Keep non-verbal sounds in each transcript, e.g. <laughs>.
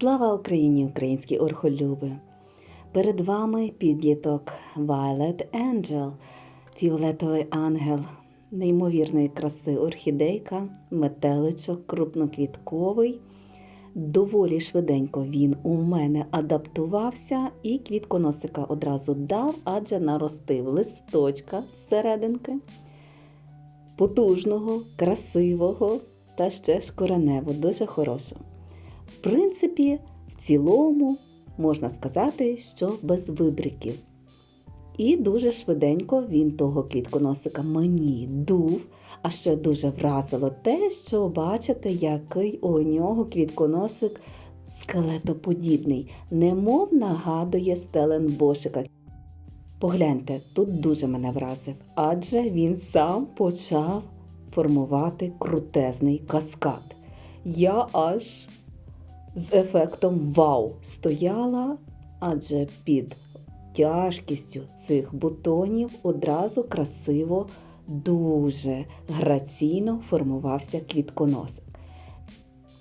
Слава Україні, українські орхолюби! Перед вами підліток Violet Angel, фіолетовий ангел, неймовірної краси орхідейка, метеличок, крупноквітковий. Доволі швиденько він у мене адаптувався і квітконосика одразу дав, адже наростив листочка з серединки, потужного, красивого та ще ж коренево, дуже хорошого. Принципі, в цілому можна сказати, що без вибриків. І дуже швиденько він того квітконосика мені дув. А ще дуже вразило те, що бачите, який у нього квітконосик скелетоподібний, немов нагадує стеленбошика. Погляньте, тут дуже мене вразив, адже він сам почав формувати крутезний каскад. Я аж з ефектом вау стояла, адже під тяжкістю цих бутонів одразу красиво, дуже граційно формувався квітконосик.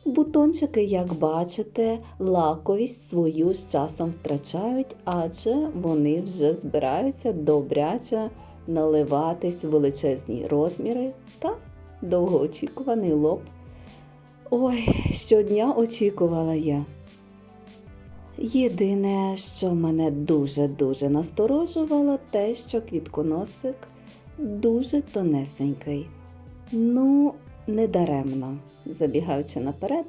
Бутончики, як бачите, лаковість свою з часом втрачають, адже вони вже збираються добряче наливатись в величезні розміри та довгоочікуваний лоб. Ой, щодня очікувала я. Єдине, що мене дуже-дуже насторожувало, те, що квітконосик дуже тонесенький. Ну, не даремно, забігаючи наперед.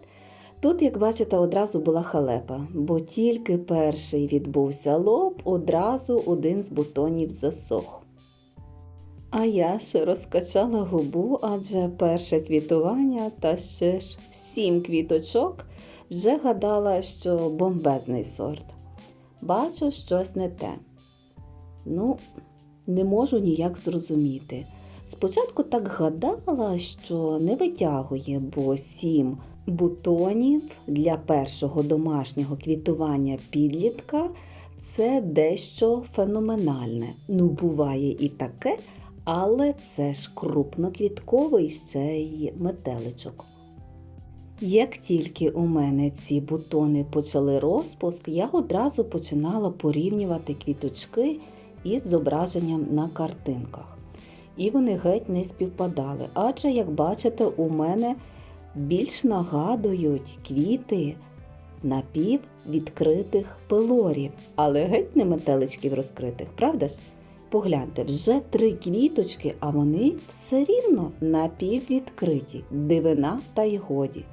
Тут, як бачите, одразу була халепа, бо тільки перший відбувся лоб, одразу один з бутонів засох. А я ж розкачала губу, адже перше квітування та ще ж сім квіточок вже гадала, що бомбезний сорт. Бачу щось не те. Ну, не можу ніяк зрозуміти. Спочатку так гадала, що не витягує, бо сім бутонів для першого домашнього квітування підлітка це дещо феноменальне. Ну, буває і таке, але це ж крупноквітковий ще й метеличок. Як тільки у мене ці бутони почали розпуск, я одразу починала порівнювати квіточки із зображенням на картинках. І вони геть не співпадали, адже, як бачите, у мене більш нагадують квіти напіввідкритих пилорів, але геть не метеличків розкритих, правда ж? Погляньте, вже три квіточки, а вони все рівно напіввідкриті, дивина та й годі.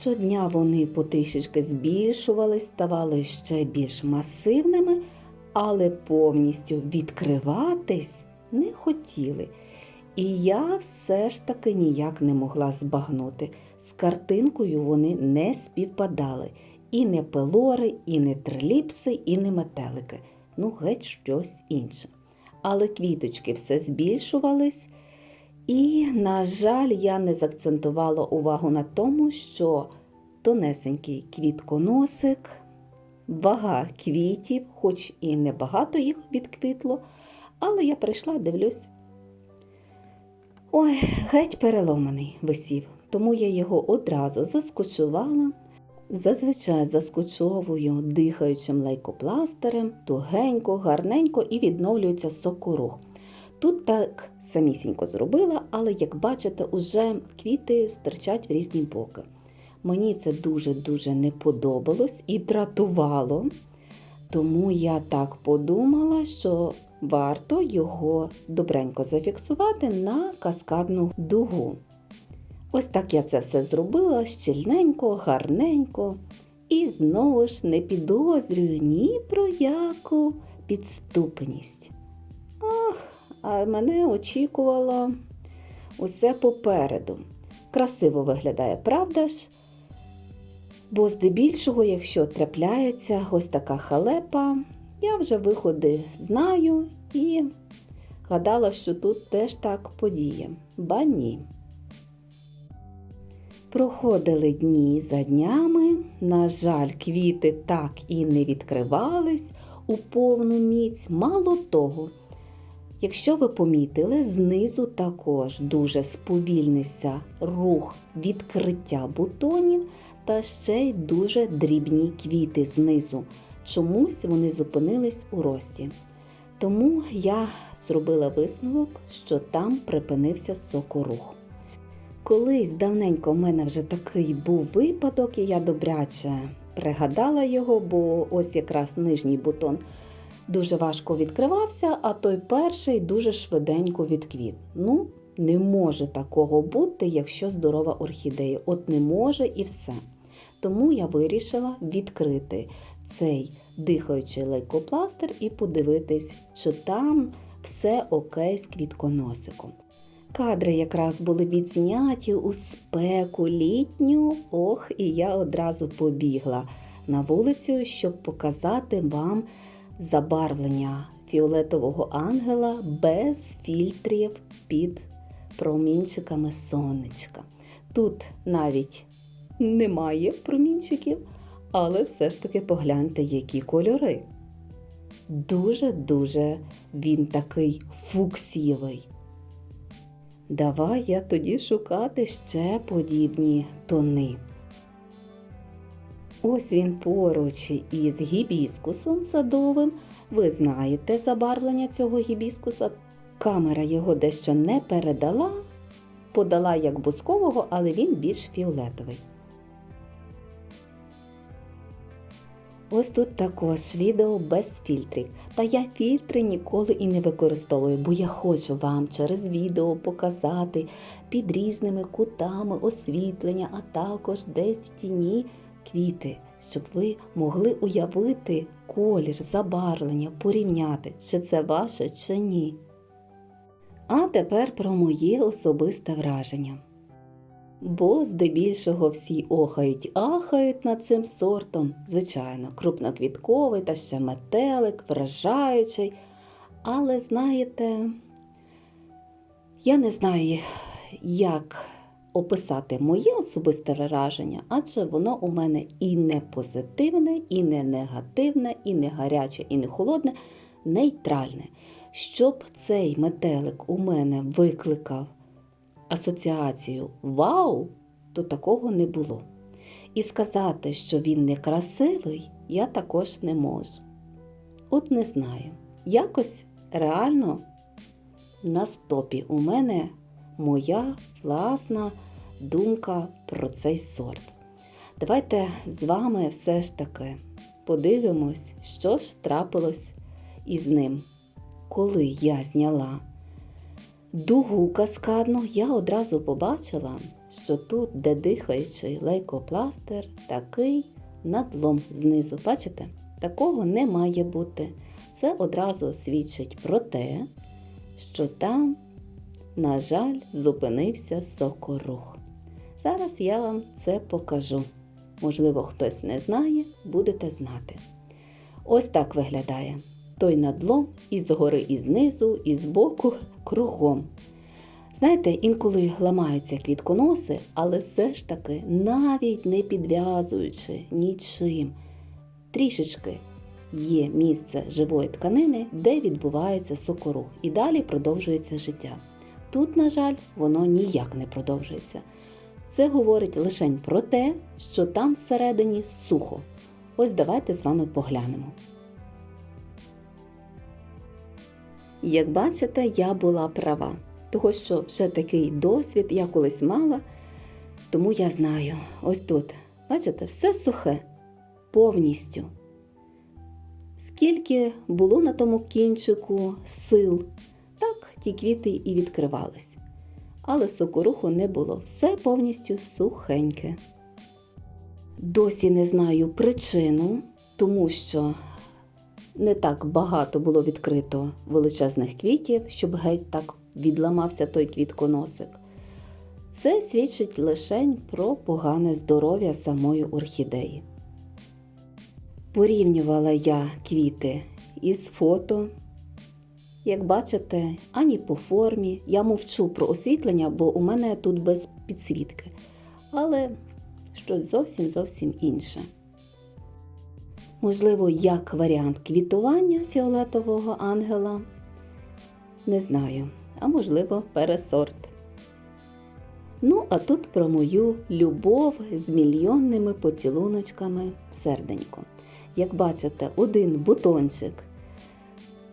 Щодня вони потрішечки збільшувались, ставали ще більш масивними, але повністю відкриватись не хотіли. І я все ж таки ніяк не могла збагнути. З картинкою вони не співпадали. І не пелори, і не триліпси, і не метелики. Ну, геть щось інше. Але квіточки все збільшувались. І, на жаль, я не закцентувала увагу на тому, що тонесенький квітконосик, вага квітів, хоч і небагато їх відквітло, але я прийшла, дивлюсь. Ой, геть переломаний висів, тому я його одразу заскочувала. Зазвичай заскочовую дихаючим лейкопластирем, тугенько, гарненько і відновлюється сокорух. Тут так самісінько зробила, але, як бачите, уже квіти стирчать в різні боки. Мені це дуже-дуже не подобалось і дратувало, тому я так подумала, що варто його добренько зафіксувати на каскадну дугу. Ось так я це все зробила щільненько, гарненько. І знову ж не підозрюю ні про яку підступність. Ах, а мене очікувало усе попереду. Красиво виглядає, правда ж? Бо здебільшого, якщо трапляється ось така халепа, я вже виходи знаю і гадала, що тут теж так подіє. Ба ні. Проходили дні за днями, на жаль, квіти так і не відкривались у повну міць. Мало того, якщо ви помітили, знизу також дуже сповільнився рух відкриття бутонів, та ще й дуже дрібні квіти знизу. Чомусь вони зупинились у рості. Тому я зробила висновок, що там припинився сокорух. Колись давненько в мене вже такий був випадок, і я добряче пригадала його, бо ось якраз нижній бутон дуже важко відкривався, а той перший дуже швиденько відквіт. Ну, не може такого бути, якщо здорова орхідея. От не може і все. Тому я вирішила відкрити цей дихаючий лейкопластир і подивитись, чи там все окей з квітконосиком. Кадри якраз були відзняті у спеку літню, ох, і я одразу побігла на вулицю, щоб показати вам забарвлення фіолетового ангела без фільтрів під промінчиками сонечка. Тут навіть немає промінчиків, але все ж таки погляньте, які кольори. Дуже-дуже він такий фуксієвий. Давай я тоді шукати ще подібні тони. Ось він поруч із гібіскусом садовим. Ви знаєте забарвлення цього гібіскуса. Камера його дещо не передала, подала як бускового, але він більш фіолетовий. Ось тут також відео без фільтрів. Та я фільтри ніколи і не використовую, бо я хочу вам через відео показати під різними кутами освітлення, а також десь в тіні квіти, щоб ви могли уявити колір, забарвлення, порівняти, чи це ваше, чи ні. А тепер про моє особисте враження. Бо здебільшого всі охають, ахають над цим сортом, звичайно, крупноквітковий та ще метелик, вражаючий. Але знаєте, я не знаю, як описати моє особисте враження, адже воно у мене і не позитивне, і не негативне, і не гаряче, і не холодне, нейтральне. Щоб цей метелик у мене викликав асоціацію Вау, то такого не було. І сказати, що він не красивий, я також не можу. От не знаю. Якось реально на стопі у мене моя власна думка про цей сорт. Давайте з вами все ж таки подивимось, що ж трапилось із ним. Коли я зняла дугу каскадну, я одразу побачила, що тут, де дихаючий лейкопластир, такий надлом знизу. Бачите? Такого не має бути. Це одразу свідчить про те, що там, на жаль, зупинився сокорух. Зараз я вам це покажу. Можливо, хтось не знає, будете знати. Ось так виглядає той надлом і згори, і знизу, і збоку, кругом. Знаєте, інколи ламаються квітконоси, але все ж таки, навіть не підв'язуючи нічим, трішечки є місце живої тканини, де відбувається сокорух, і далі продовжується життя. Тут, на жаль, воно ніяк не продовжується. Це говорить лише про те, що там всередині сухо. Ось давайте з вами поглянемо. Як бачите, я була права, того що вже такий досвід я колись мала, тому я знаю, ось тут, бачите, все сухе, повністю. Скільки було на тому кінчику сил, так ті квіти і відкривались. Але сокоруху не було, все повністю сухеньке. Досі не знаю причину, тому що не так багато було відкрито величезних квітів, щоб геть так відламався той квітконосик. Це свідчить лише про погане здоров'я самої орхідеї. Порівнювала я квіти із фото. Як бачите, ані по формі. Я мовчу про освітлення, бо у мене тут без підсвітки. Але щось зовсім зовсім інше. Можливо, як варіант квітування фіолетового ангела. Не знаю, а можливо, пересорт. Ну, а тут про мою любов з мільйонними поцілуночками в серденько. Як бачите, один бутончик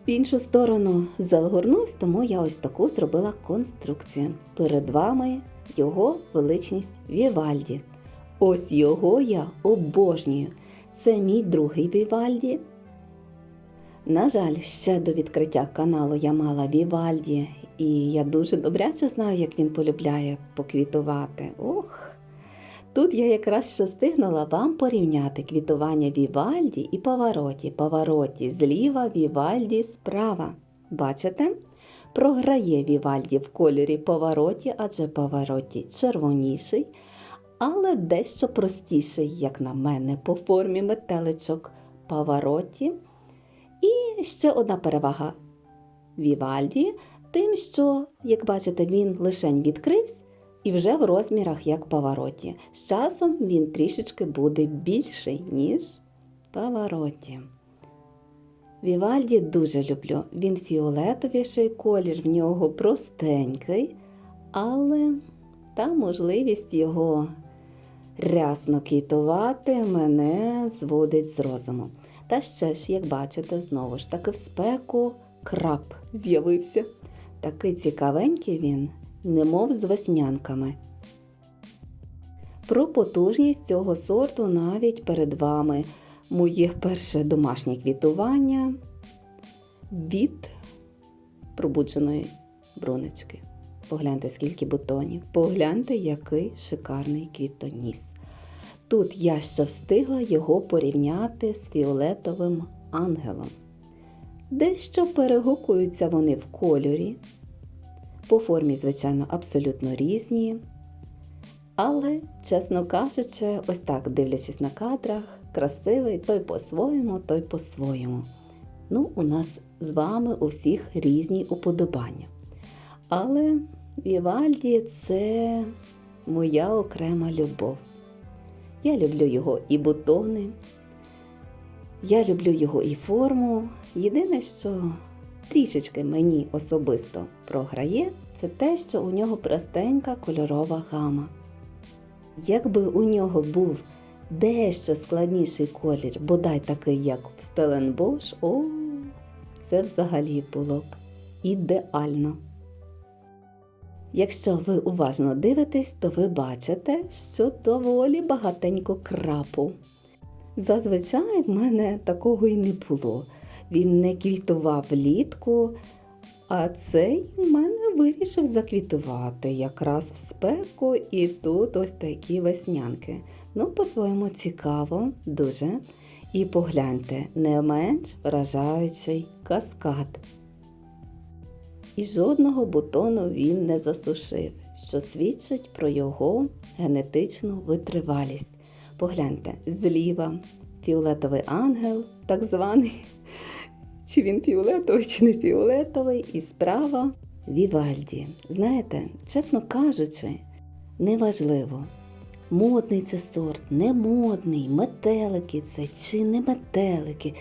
в іншу сторону загорнувся, тому я ось таку зробила конструкцію. Перед вами його величність Вівальді. Ось його я обожнюю. Це мій другий Вівальді. На жаль, ще до відкриття каналу я мала Вівальді, і я дуже добряче знаю, як він полюбляє поквітувати. Ох! Тут я якраз ще встигнула вам порівняти квітування Вівальді і Павароті. Павароті зліва, Вівальді справа. Бачите? Програє Вівальді в кольорі Павароті, адже Павароті червоніший, але дещо простіший, як на мене, по формі метеличок Павароті. І ще одна перевага Вівальді, тим, що, як бачите, він лишень відкрився і вже в розмірах як Павароті. З часом він трішечки буде більший, ніж Павароті. Вівальді дуже люблю. Він фіолетовіший колір, в нього простенький, але та можливість його рясно квітувати мене зводить з розуму. Та ще ж, як бачите, знову ж таки в спеку краб з'явився. Такий цікавенький він, немов з веснянками. Про потужність цього сорту навіть перед вами моє перше домашнє квітування від пробудженої брунечки. Погляньте, скільки бутонів, погляньте, який шикарний квітоніс. Тут я ще встигла його порівняти з фіолетовим ангелом. Дещо перегукуються вони в кольорі, по формі, звичайно, абсолютно різні. Але, чесно кажучи, ось так, дивлячись на кадрах, красивий той по-своєму, той по-своєму. Ну, у нас з вами у всіх різні уподобання. Але Вівальді це моя окрема любов. Я люблю його і бутони, я люблю його і форму. Єдине, що трішечки мені особисто програє, це те, що у нього простенька кольорова гама. Якби у нього був дещо складніший колір, бодай такий, як в Стеленбош, о, це взагалі було б ідеально. Якщо ви уважно дивитесь, то ви бачите, що доволі багатенько крапу. Зазвичай в мене такого і не було. Він не квітував влітку, а цей в мене вирішив заквітувати якраз в спеку і тут ось такі веснянки. Ну, по-своєму цікаво, дуже. І погляньте, не менш вражаючий каскад. І жодного бутону він не засушив, що свідчить про його генетичну витривалість. Погляньте, зліва фіолетовий ангел, так званий, чи він фіолетовий, чи не фіолетовий, і справа Вівальді. Знаєте, чесно кажучи, неважливо, модний це сорт, не модний, метелики це чи не метелики.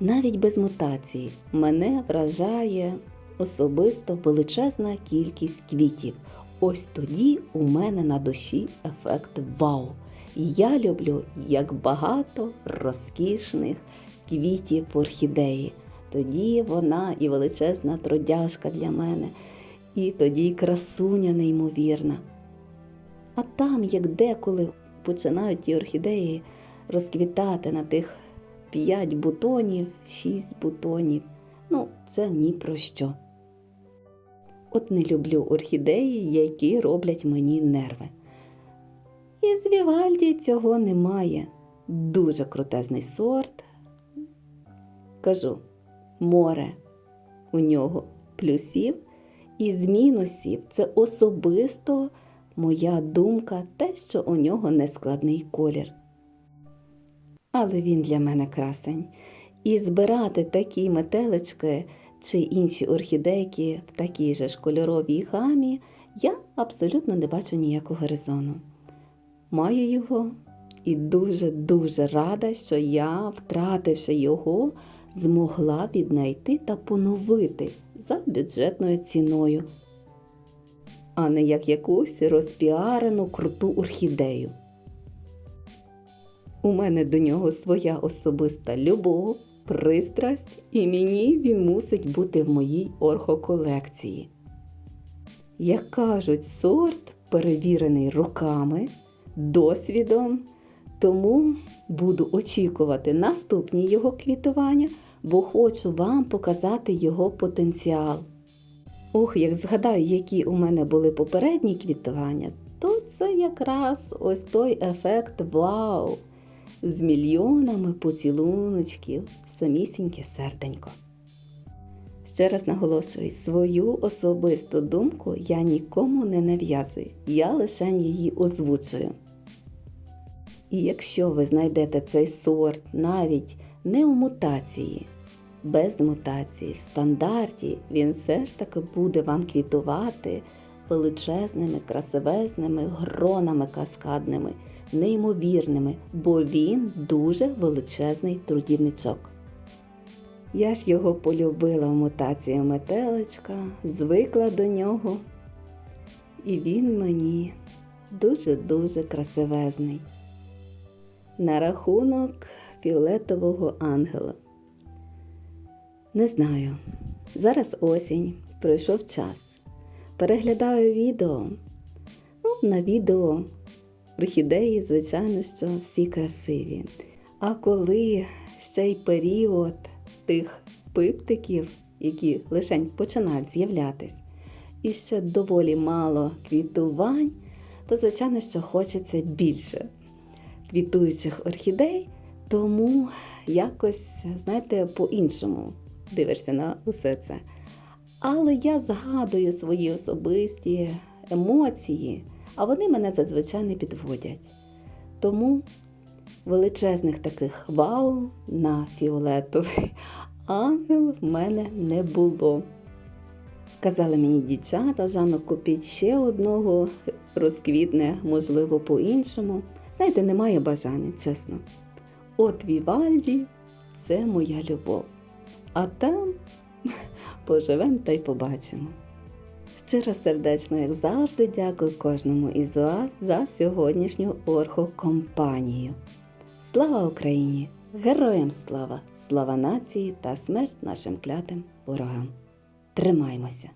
Навіть без мутації мене вражає особисто величезна кількість квітів. Ось тоді у мене на душі ефект вау. Я люблю як багато розкішних квітів орхідеї. Тоді вона і величезна трудяжка для мене, і тоді й красуня неймовірна. А там, як деколи починають ті орхідеї розквітати на тих 5 бутонів, 6 бутонів, ну, це ні про що. От не люблю орхідеї, які роблять мені нерви. І з Вівальді цього немає. Дуже крутезний сорт. Кажу, море у нього плюсів і з мінусів це особисто моя думка, те, що у нього нескладний колір. Але він для мене красень. І збирати такі метелички чи інші орхідейки в такій же ж кольоровій гамі я абсолютно не бачу ніякого резону. Маю його і дуже-дуже рада, що я, втративши його, змогла віднайти та поновити за бюджетною ціною. а не як якусь розпіарену круту орхідею. У мене до нього своя особиста любов, пристрасть, і мені він мусить бути в моїй орхоколекції. Як кажуть, сорт перевірений роками, досвідом, тому буду очікувати наступні його квітування, бо хочу вам показати його потенціал. Ох, як згадаю, які у мене були попередні квітування, то це якраз ось той ефект вау! З мільйонами поцілуночків в самісіньке серденько. Ще раз наголошую, свою особисту думку я нікому не нав'язую, я лише її озвучую. І якщо ви знайдете цей сорт навіть не у мутації, без мутації, в стандарті, він все ж таки буде вам квітувати величезними, красивезними гронами каскадними, неймовірними, бо він дуже величезний трудівничок. Я ж його полюбила в мутації метеличка, звикла до нього, і він мені дуже-дуже красивезний. На рахунок фіолетового ангела. Не знаю. Зараз осінь, пройшов час. Переглядаю відео. Ну, на відео орхідеї, звичайно, що всі красиві. А коли ще й період тих пиптиків, які лише починають з'являтись, і ще доволі мало квітувань, то, звичайно, що хочеться більше квітуючих орхідей, тому якось, знаєте, по-іншому дивишся на усе це. Але я згадую свої особисті емоції, а вони мене зазвичай не підводять. Тому величезних таких вау на фіолетовий ангел в мене не було. Казали мені дівчата, Жанно, купіть ще одного, розквітне, можливо, по-іншому. Знаєте, немає бажання, чесно. От Вівальді це моя любов. А там <laughs> поживемо та й побачимо. Щиро сердечно, як завжди, дякую кожному із вас за сьогоднішню орхокомпанію. Слава Україні! Героям слава! Слава нації та смерть нашим клятим ворогам! Тримаймося!